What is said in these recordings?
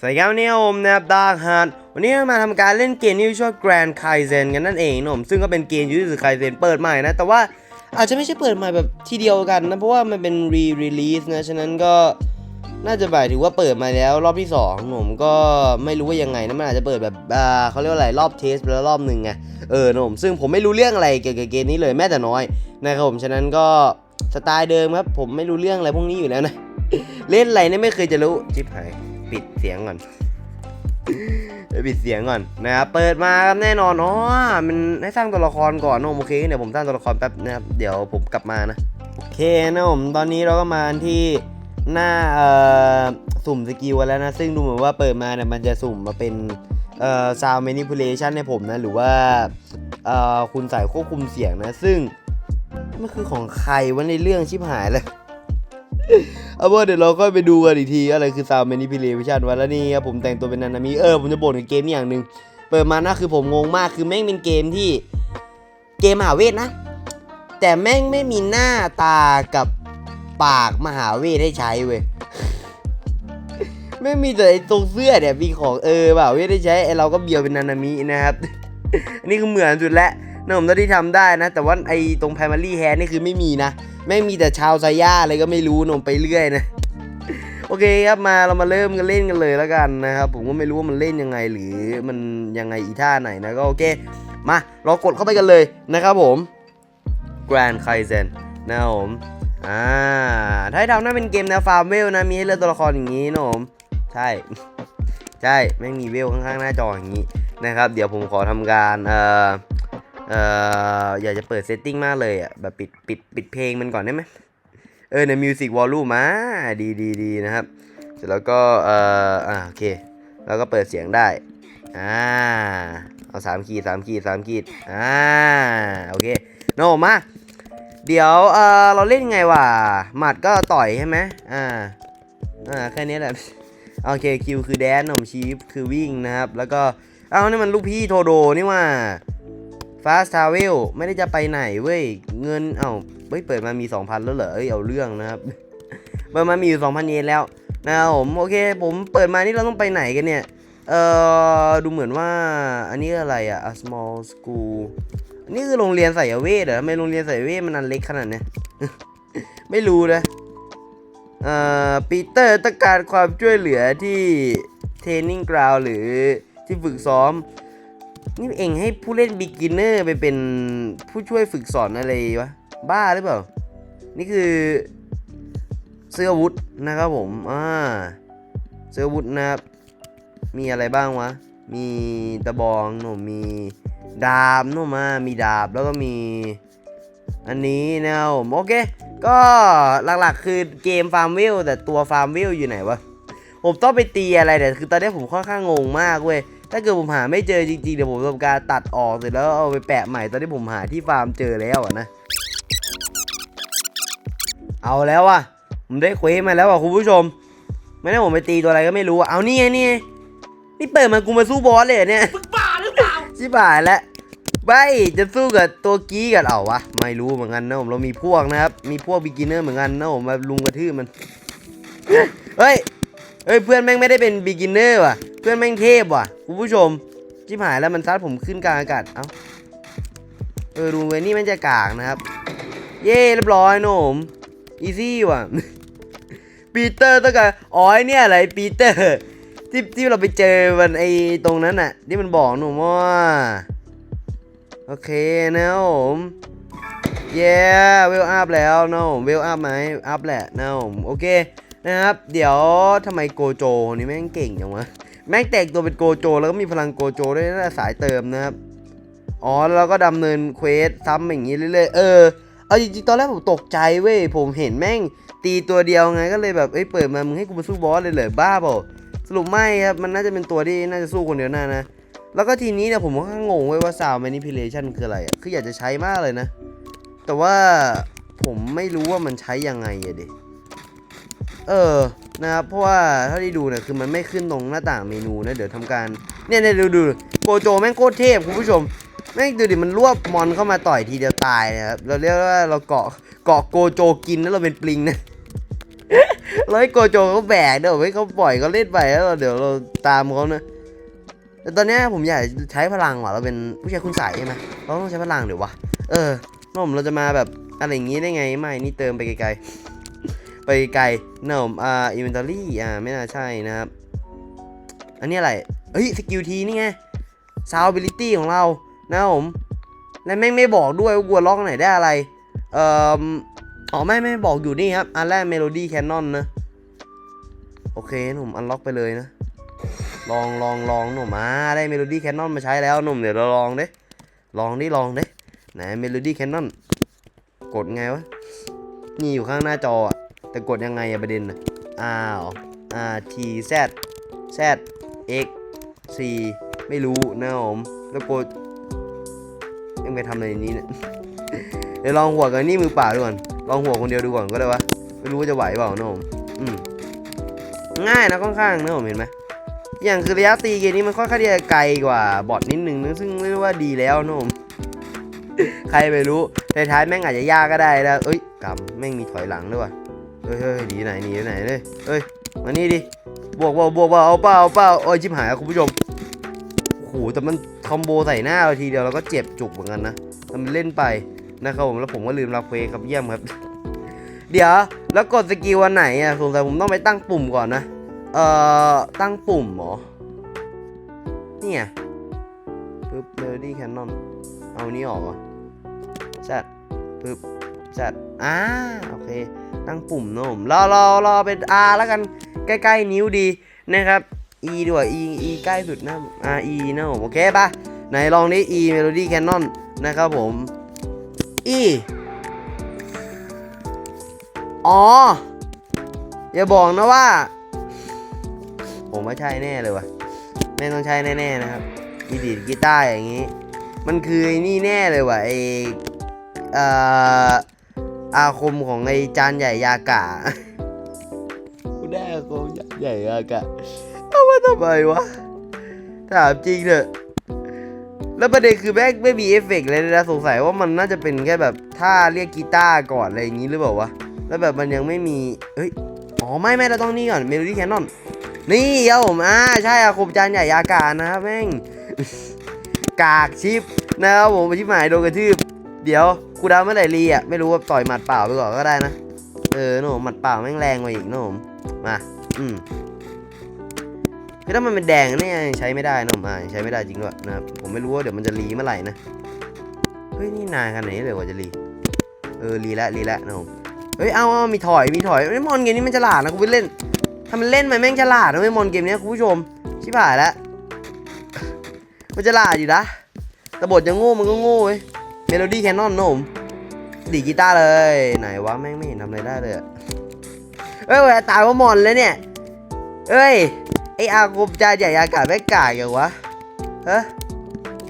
สวัสดีครับวันนี้ผมนะครับดาร์คฮาร์ดวันนี้เรามาทำการเล่นเกมที่ชื่อว่า Grand Kaizen กันนั่นเองนะผมซึ่งก็เป็นเกมยูสึไคเซนเปิดใหม่นะ แต่ว่าอาจจะไม่ใช่เปิดใหม่แบบทีเดียวกันนะ เพราะว่ามันเป็น re-release นะ ฉะนั้นก็น่าจะหมายถึงว่าเปิดมาแล้วรอบที่2ผมก็ไม่รู้ว่ายังไงนะมันอาจจะเปิดแบบอ่าเขาเรียกว่าอะไรรอบเทสไปแล้วรอบหนึ่งไงเออนะผมซึ่งผมไม่รู้เรื่องอะไรเกี่ยวกับเกมนี้เลยแม้แต่น้อยนะครับผมฉะนั้นก็สไตล์เดิมครับผมไม่รู้เรื่องอะไรพวกนี้อยู่แล้วนะเล่นอะไรเนี่ยไม่เคยจะรู้จิบหาย ปิดเสียงก่อนปิดเสียงก่อนนะครับเปิดมาแน่นอนอ๋อมันให้สร้างตัวละครก่อนโอเคเดี๋ยวผมสร้างตัวละครแป๊บนะครับเดี๋ยวผมกลับมานะโอเคนะผมตอนนี้เราก็มาที่หน้าเอ่อสุ่มสกิลแล้วนะ ซึ่งดูเหมือนว่าเปิดมาเนี่ยมันจะสุ่มมาเป็นเอ่อ sound manipulation ให้ผมนะ หรือว่าเอ่อคุณใส่ควบคุมเสียงนะ ซึ่งมันคือของใครวะในเรื่องชิบหายเลย เอาว่าเดี๋ยวเราก็ไปดูกันอีกทีอะไรคือ sound manipulation วะแล้วนี่ครับผมแต่งตัวเป็นนานามิเออผมจะบ่นกับเกมนี้อย่างหนึ่งเปิดมานะคือผมงงมากคือแม่งเป็นเกมที่เกมมหาเวทนะ แต่แม่งไม่มีหน้าตากับปากมหาเวทให้ใช้เว้ยไม่มีแต่ไอตรงเสื้อเนี่ยมีของเออเปล่าเวทได้ใช้ไอเราก็เบียวเป็นนานามินะครับ อันนี้คือเหมือนสุดแล้ว นะผมเท่าที่ทำได้นะ แต่ว่าไอตรง primary hair นี่คือไม่มีนะแม่มีแต่ชาวไซย่าอะไรก็ไม่รู้นมไปเรื่อยนะโอเคครับมาเรามาเริ่มกันเล่นกันเลยแล้วกันนะครับผมก็ไม่รู้ว่ามันเล่นยังไงหรือมันยังไงอีท่าไหนนะก็โอเค มาเรากดเข้าไปกันเลยนะครับผม Grand Kaizen นะครับผมอ่าถ้าให้ทำน่าเป็นเกมแนวฟาร์มเวลนะมีให้เลือกตัวละครอย่างนี้นะผมใช่ใช่แม่งมีเวลข้างๆหน้าจออย่างนี้นะครับ เดี๋ยวผมขอทำการเอ่อ เอ่ออยากจะเปิดเซตติ้งมากเลยอะแบบปิดปิดปิดเพลงมันก่อนได้ไหมเออในมิวสิกวอลลุ่มมาดีดีดีนะครับเสร็จแล้วก็เอ่ออ่าโอเค แล้วก็เปิดเสียงได้อ่าเอาสามขีดสามขีดสามขีดอ่าโอเคโนมาเดี๋ยวเออเราเล่นไงวะหมัดก็ต่อยใช่ไหมอ่าอ่าแค่นี้แหละโอเคคิวคือแดนหนมชีฟคือวิ่งนะครับ แล้วก็เอ้านี่มันลูกพี่โทโดนี่ว่า ฟาสทาวเวลไม่ได้จะไปไหนเว้ย เงิน เอ้าเฮ้ยเปิดมามี 2,000 แล้วเหรอ เอ้ย เอาเรื่องนะครับ เปิดมามีอยู่ 2,000 เยนแล้วนะครับผม โอเค ผมเปิดมานี่เราต้องไปไหนกันเนี่ย เอ่อ ดูเหมือนว่า อันนี้อะไรอะ a small school อันนี้คือโรงเรียนสายเวทเหรอทำไมโรงเรียนสายเวทมันอันเล็กขนาดเนี้ย ไม่รู้นะ เอ่อ ปีเตอร์ต้องการความช่วยเหลือที่เทรนนิ่งกราวหรือที่ฝึกซ้อม นี่เองให้ผู้เล่น b ิ g ิ n เนอร์ไปเป็นผู้ช่วยฝึกสอนอะไรวะ บ้าหรือเปล่า นี่คือเสื้อวุธนะครับผม อ่า เสื้อวุธนะครับ มีอะไรบ้างวะ มีตะบองหนูมีดาบนูมา มีดาบแล้วก็มี อันนี้นะครับผมโอเค ก็หลักๆคือเกมฟาร์มวิลแต่ตัวฟาร์มวิลอยู่ไหนวะ ผมต้องไปตีอะไรแต่คือตอนนี้ผมค่อนข้างงงมากเว้ย ถ้าเกิดผมหาไม่เจอจริงๆเดี๋ยวผมทำการตัดออกเสร็จแล้วเอาไปแปะใหม่ตอนที่ผมหาที่ฟาร์มเจอแล้วอะนะ เอาแล้วอะผมได้เควสมาแล้วอะคุณผู้ชม ไม่ได้ผมไปตีตัวอะไรก็ไม่รู้อะเอานี่ไงนี่ไงนี่เปิดมากูมาสู้บอสเลยเหรอเนี่ยมึงบ้าหรือเปล่าชิบหายแล้วไปจะสู้กับตัวกี้กันเอาวะไม่รู้เหมือนกันนะผมเรามีพวกนะครับมีพวกบิกินเนอร์เหมือนกันนะผมมาลุงกระทืบมันเฮ้ย เฮ้ยเพื่อนแม่งไม่ได้เป็นบิกินเนอร์ว่ะ เพื่อนแม่งเทพว่ะคุณผู้ชมชิบหายแล้วมันซัดผมขึ้นกลางอากาศ เอ้า เออดูเวนี่มันจะกากนะครับ เย่เรียบร้อยนมอีซี่ว่ะ ปีเตอร์ต้องการอ๋อเนี่ยอะไรปีเตอร์ที่ที่เราไปเจอมันไอตรงนั้นน่ะ ที่มันบอกหนูว่า โอเคนะผมเย้เวลอัพแล้วนะผมเวลอัพไหมอัพแหละนะผมโอเค นะครับ เดี๋ยวทำไมโกโจนี่แม่งเก่งจังวะ แม่งแตกตัวเป็นโกโจ แล้วก็มีพลังโกโจด้วยนะสายเติมนะครับ อ๋อ แล้วก็ดำเนินเควสซ้ำอย่างนี้เรื่อยๆ เออ เอาจริงๆ ตอนแรกผมตกใจเว้ย ผมเห็นแม่งตีตัวเดียวไง ก็เลยแบบเอ้ย เปิดมา มึงให้กูมาสู้บอสเลยเหรอ บ้าเปล่า สรุปไม่ครับ มันน่าจะเป็นตัวที่น่าจะสู้คนเดียวน่านะ แล้วก็ทีนี้เนี่ยผมก็ข้างงเว้ยว่า sound manipulation คืออะไรอะคืออยากจะใช้มากเลยนะ แต่ว่าผมไม่รู้ว่ามันใช้ยังไงอะเด็ เออนะครับเพราะว่าเท่าที่ดูเนี่ยคือมันไม่ขึ้นตรงหน้าต่างเมนูนะเดี๋ยวทำการเนี่ยเนี่ยดูดูโกโจแม่งโคตรเทพคุณผู้ชมแม่งดูดิมันรวบมอนเข้ามาต่อยทีเดียวตายนะครับเราเรียกว่าเราเกาะเกาะโกโจกินแล้วเราเป็นปลิงนะร้วไอยโกโจเขาแบกเดี๋ยวให้เขาปล่อยเขาเล่นไปแล้วเดี๋ยวเราตามเขานะแต่ตอนเนี้ยผมอยากใช้พลังว่ะเราเป็นผู้ชายคุณใสใช่ไหมเราต้องใช้พลังเดี๋ยววะเออน้องผมเราจะมาแบบอะไรอย่างงี้ได้ไงไม่นี่เติมไปไกลๆ ไปไกลน้องผมอ่าอินเวนทอรี่อ่าไม่น่าใช่นะครับ อันนี้อะไร เฮ้ยสกิลทีนี่ไงซาวบิลิตี้ของเรานะผมและแม่งไม่บอกด้วยว่ากลัวล็อกไหนได้อะไร เอ่ออ๋อไม่ไม่บอกอยู่นี่ครับ อันแรกเมโลดี้แคนนอนนะ โอเคหนุ่มอันล็อกไปเลยนะ ลองลองลองหนุ่มมาได้เมโลดี้แคนนอนมาใช้แล้วหนุ่มเดี๋ยวเราลองเด้ลองดิลองเด้ไหนเมโลดี้แคนนอนกดไงวะ นี่อยู่ข้างหน้าจออะ แต่กดยังไงอะประเด็นอะอ้าว R T Z Z X C ไม่รู้นะผมแล้วกดยังไปทำอะไรนี้เนี่ยเดี๋ยวลองหัวกันนี่มือเปล่าดูก่อนลองหัวคนเดียวดูก่อนก็ได้วะไม่รู้ว่าจะไหวเปล่านะผมอืมง่ายนะค่อนข้างนะผมเห็นไหมอย่างคือระยะตีเกมนี้มันค่อนข้างที่จะไกลกว่าบอทนิดนึงนะซึ่งเรียกว่าดีแล้วนะผมใครไม่รู้ในท้ายแม่งอาจจะยากก็ได้แล้วเอ้ยกำแม่งมีถอยหลังด้วยวะ เฮ้ยเฮ้ยหนีไหนหนีไหนเลยเฮ้ยมานี่ดิบวกบวกบวกบวกเอาเปล่าเอาเปล่าโอ้ยชิบหายคุณผู้ชมโอ้โหแต่มันคอมโบใส่หน้าเราทีเดียวเราก็เจ็บจุกเหมือนกันนะทำเป็นเล่นไปนะครับผมแล้วผมก็ลืมรับเควครับเยี่ยมครับ เดี๋ยวแล้วกดสกิลวันไหนอะสงสัยผมต้องไปตั้งปุ่มก่อนนะเอ่อตั้งปุ่มหรอเนี่ไงปึ๊บเ e อร์ดี้แคนนอนเอานี้ออกอะจัดปึ๊บ จัดอ่าโอเค ตั้งปุ่มนะผมรอรอรอเป็น R แล้วกันใกล้ๆนิ้วดีนะครับ E ด้วย E E ใกล้สุดนะ R E นะผมโอเคปะไหนลองนี้ E Melody Canon นะครับผม E อ๋อ อย่าบอกนะว่า ผมว่าใช่แน่เลยว่ะแม่ต้องใช่แน่ๆนะครับมีดีกีตาร์อย่างนี้ มันคือนี่แน่เลยว่ะไอเอ่อ อาคมของไอจานใหญ่ยากะกูได้อาคมใหญ่ยากะเอามาทำไมวะถามจริงเถอะแล้วประเด็นคือแม่งไม่มีเอฟเฟกต์เลยนะสงสัยว่ามันน่าจะเป็นแค่แบบท่าเรียกกีตาร์ก่อนอะไรอย่างนี้หรือเปล่าวะแล้วแบบมันยังไม่มีเฮ้ยอ๋อไม่ไม่เราต้องนี่ก่อนเมโลดี้แคนนอนนี่ครับผมอ่าใช่อาคมจานใหญ่อากาศนะครับแม่งกากชิปนะครับผมชิปหมายโดนกระทืบเดี๋ยว คูดาวเมื่อไหร่รีอะไม่รู้ว่าต่อยหมัดเปล่าไปก่อนก็ได้นะ เออโนมหมัดเปล่าแม่งแรงกว่าอีกโนมมา อืมคือถ้ามันเป็นแดงเนี่ยใช้ไม่ได้นะผมอ่าใช้ไม่ได้จริงด้วยนะครับผมไม่รู้ว่าเดี๋ยวมันจะรีเมื่อไหร่นะเฮ้ยนี่นานขนาดไหนเลยกว่าจะรีเออรีแล้วรีแล้วนะผมเฮ้ยเอาเอามีถอยมีถอยไอ้มอนเกมนี้มันฉลาดนะกูไปเล่นทำมันเล่นมันแม่งฉลาดนะไอ้มอนเกมนี้คุณผู้ชมชิบหายแล้วมันฉลาดอยู่นะแต่บทยังโง่มันก็โง่เว้ย เมโลดี้แคนนอนนมดีกีตาร์เลย ไหนวะแม่งไม่เห็นทำอะไรได้เลยเอ้ยตายว่ามอนแล้วเนี่ย เอ้ย ไออาคมจาใหญ่อากาศแม่กากอย่างวะเฮ้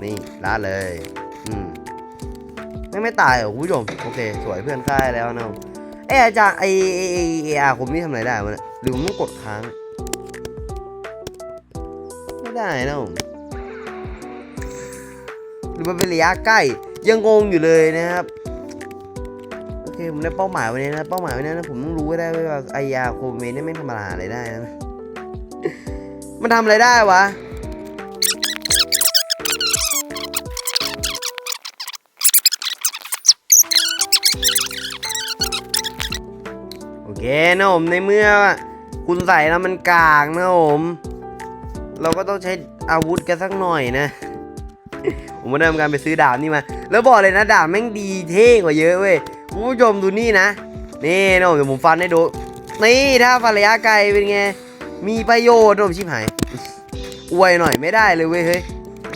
นี่ลาดเลย อืมไม่ไม่ตายเหรอคุณผู้ชม โอเค สวยเพื่อนค่ายแล้วนะเอ้ยอาจารย์ไอไอไออาคมนี่ทำอะไรได้วะเนี่ยหรือมต้องกดค้าง ไม่ได้นะผม มันเป็นระยะใกล้ ยังงงอยู่เลยนะครับโอเคผมได้เป้าหมายวันนี้นะเป้าหมายวันนี้นะผมต้องรู้ให้ได้ว่าไออาโคเมนนี่ไม่ทำอะไรได้นะมันทำอะไรได้วะโอเคนะผมในเมื่อคุณใส่แล้วมันกากนะผมเราก็ต้องใช้อาวุธกันสักหน่อยนะ ผมมาเริ่มการไปซื้อดาบนี่มา แล้วบอกเลยนะดาบแม่งดีเท่กว่าเยอะเว้ยคุณผู้ชมดูนี่นะ นี่นะเดี๋ยวผมฟันให้ดู นี่ถ้าฟันระยะไกลเป็นไง มีประโยชน์นะผมชิบหาย อวยหน่อยไม่ได้เลยเว้ยเฮ้ย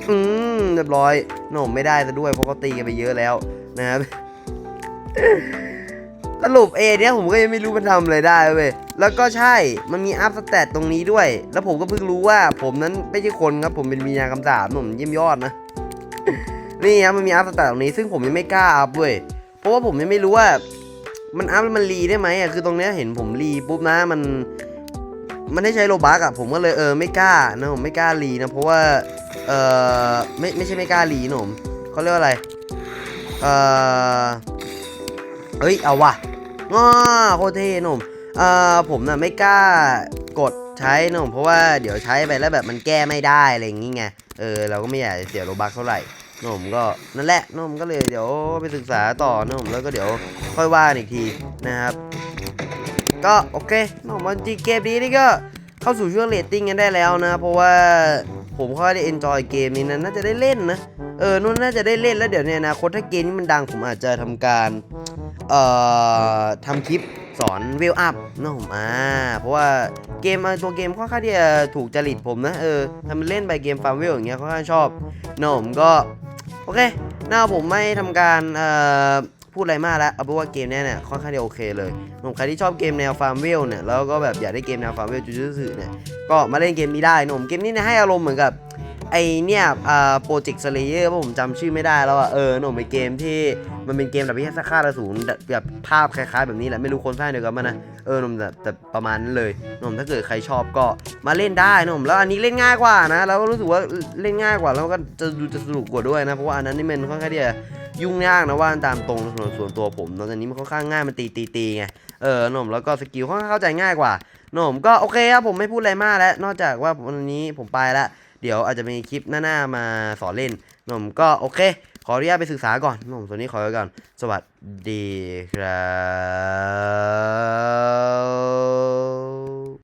อืมเรียบร้อยโน่มไม่ได้ซะด้วยเพราะเขาตีกันไปเยอะแล้วนะครับสรุปเอเนี่ยผมก็ยังไม่รู้มันทำอะไรได้เว้ย แล้วก็ใช่ มันมีอัพสเตตตรงนี้ด้วย แล้วผมก็เพิ่งรู้ว่าผมนั้นไม่ใช่คนครับ ผมเป็นวิญญาณคำสาปผมเยี่ยมยอดนะ นี่ครับมันมีอัพสเตตตรงนี้ซึ่งผมยังไม่กล้าอัพเว้ยเพราะว่าผมยังไม่รู้ว่า มันอัพแล้วมันรีได้ไหมอะคือตรงเนี้ยเห็นผมรีปุ๊บนะมันมันได้ใช้โลบักอะผมก็เลยเออไม่กล้านะผมไม่กล้ารีนะเพราะว่าเออไม่ไม่ใช่ไม่กล้ารีนะผมเขาเรียกว่าอะไรเออเฮ้ยเอาวะง้าโคตรเท่หนุ่มเออผมน่ะไม่กล้ากดใช้นะผมเพราะว่าเดี๋ยวใช้ไปแล้วแบบมันแก้ไม่ได้อะไรอย่างงี้ไงเออเราก็ไม่อยากจะเสียโลบักเท่าไหร่ นะผมก็นั่นแหละนะผมก็เลยเดี๋ยวไปศึกษาต่อนะผมแล้วก็เดี๋ยวค่อยว่าอีกทีนะครับ ก็โอเคนะผมว่าจริงๆเกมนี้นี่ก็เข้าสู่ช่วงเรตติ้งกันได้แล้วนะ เพราะว่าผมค่อยได้เอนจอยเกมนี้นะน่าจะได้เล่นนะเออนู่นน่าจะได้เล่นแล้วเดี๋ยวในอนาคตถ้าเกมนี้มันดังผมอาจจะทำการเอ่อทำคลิปสอนเวลอัพนะผมอ่าเพราะว่าเกมตัวเกมค่อนข้างที่จะถูกจริตผมนะเออทำเป็นเล่นไปเกมฟาร์มเวลอย่างเงี้ยค่อนข้างชอบนะผมก็ อเคหน้าผมไม่ทำการเอ่อพูดอะไรมากแล้วเอาเป็นว่าเกมนี้เนี่ยค่อนข้างจะโอเคเลยผมใครที่ชอบเกมแนวฟาร์มเวลเนี่ยแล้วก็แบบอยากได้เกมแนวฟาร์มเวลจูจูสึเนี่ยก็มาเล่นเกมนี้ได้นะผมเกมนี้เนี่ยให้อารมณ์เหมือนกับ ไอเนี่ยโปรเจกต์สเลเยอร์ผมจำชื่อไม่ได้แล้วอะเออหนุ่มเป็นเกมที่มันเป็นเกมแบบพิฆาตฆาตอสูรแบบภาพคล้ายๆ แบบนี้แหละไม่รู้คนสร้างเดียวกันมั้ยนะเออหนุ่มแต่แต่ประมาณนั้นเลยหนุ่มถ้าเกิดใครชอบก็มาเล่นได้หนุ่มแล้วอันนี้เล่นง่ายกว่านะแล้วก็รู้สึกว่าเล่นง่ายกว่าแล้วก็จะดูจะสนุกกว่าด้วยนะเพราะว่าอันนั้นนี่มันค่อนข้างที่จะยุ่งยากนะว่าตามตรงส่วนส่วนตัวผมนอะแต่นี้มันค่อนข้างง่ายมันตีตีตีไงเออหนุ่มแล้วก็สกิลค่อนข้างเข้าใจง่ายกว่าหนุ่มก็โอเคครับผมไม่พูดอะไรมากแล้ว นอกจากว่าวันนี้ผมไปแล้ว เดี๋ยวอาจจะมีคลิปหน้าๆมาสอนเล่นหนุ่มก็โอเค ขออนุญาตไปศึกษาก่อนหนุ่มส่วนนี้ขอไว้ก่อน สวัสดีครับ